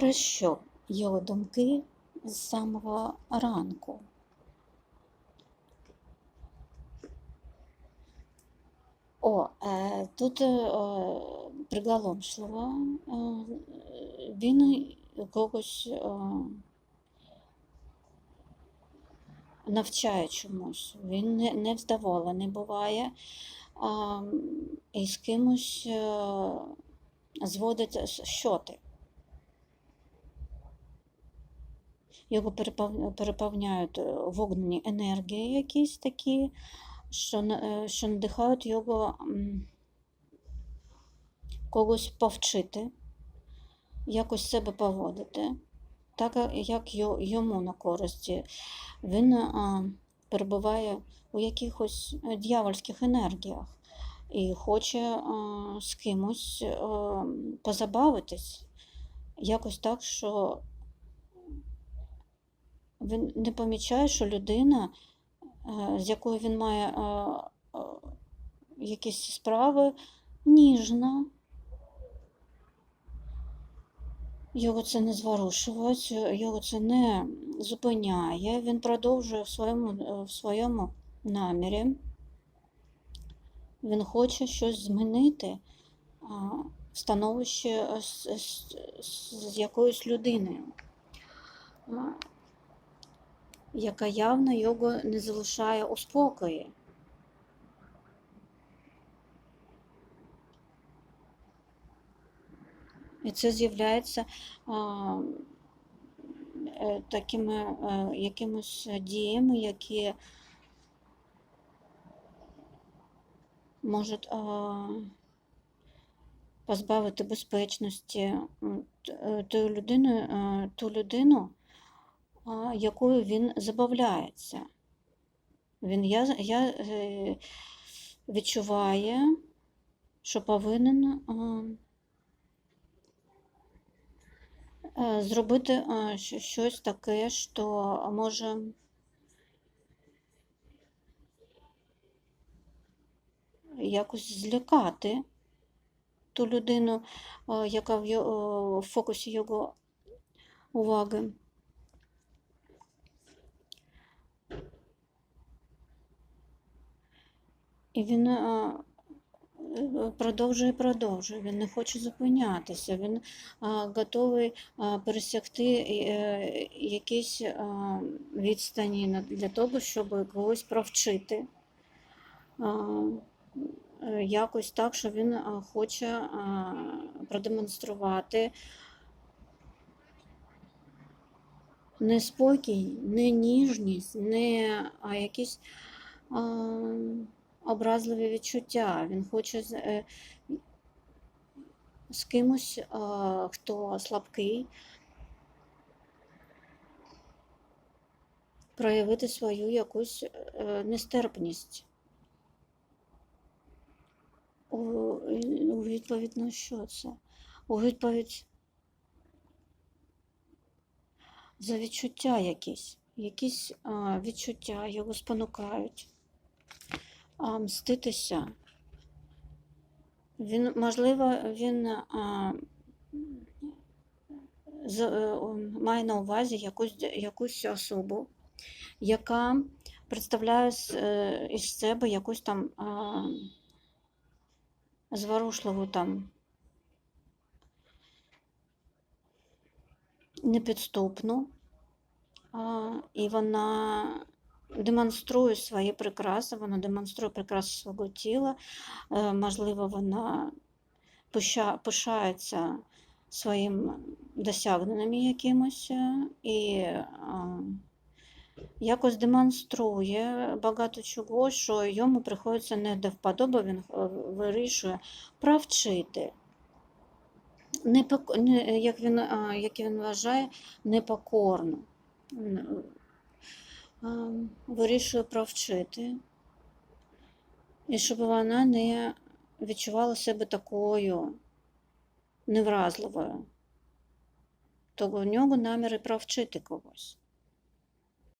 Про що його думки з самого ранку? О, е, тут е, приголомшливо. Е, він когось навчає чомусь. Він не, не вдоволений буває. І з кимось зводить щоти. Його переповняють е, вогнені енергії якісь такі, що, е, що надихають його когось повчити, якось себе поводити, так е, як йому на користі. Він перебуває у якихось дьявольських енергіях і хоче з кимось позабавитись, якось так, що він не помічає, що людина, е, з якою він має е, е, якісь справи, ніжна. Його це не зворушує, його це не зупиняє. Він продовжує в своєму, в своєму намірі. Він хоче щось змінити в становище з, з, з якоюсь людиною. Яка явно його не залишає у спокої. І це з'являється е, такими е, якимось діями, які можуть позбавити безпечності е, тої людини, е, ту людину, якою він забавляється. Він я, я е, відчуває, що повинен е, зробити щось таке, що може якось злякати ту людину, яка в фокусі його уваги. І він а, е, продовжує, продовжує. Він не хоче зупинятися. Він а, готовий пересягти е, якісь відстані для того, щоб когось провчити. Е, Якось так, що він хоче продемонструвати не спокій, не ніжність, не якісь образливі відчуття. Він хоче з, е, з кимось, а, хто слабкий, проявити свою якусь е, нестерпність. У, у відповідь на що це? У відповідь за відчуття якісь. Якісь а, відчуття його спонукають а, мститися. Він, можливо, він а, з, е, он має на увазі якусь, якусь особу, яка представляє з, е, із себе якусь там а, зворушливу там непідступну, а, і вона демонструє свої прикраси, вона демонструє прикраси свого тіла, е, можливо, вона пишається своїм досягненнями якимось е, і якось демонструє багато чого, що йому приходиться не до вподоби, він е, вирішує не- Як він, як він вважає, непокорну. А, Вирішує провчити. І щоб вона не відчувала себе такою невразливою. То в нього наміри провчити когось.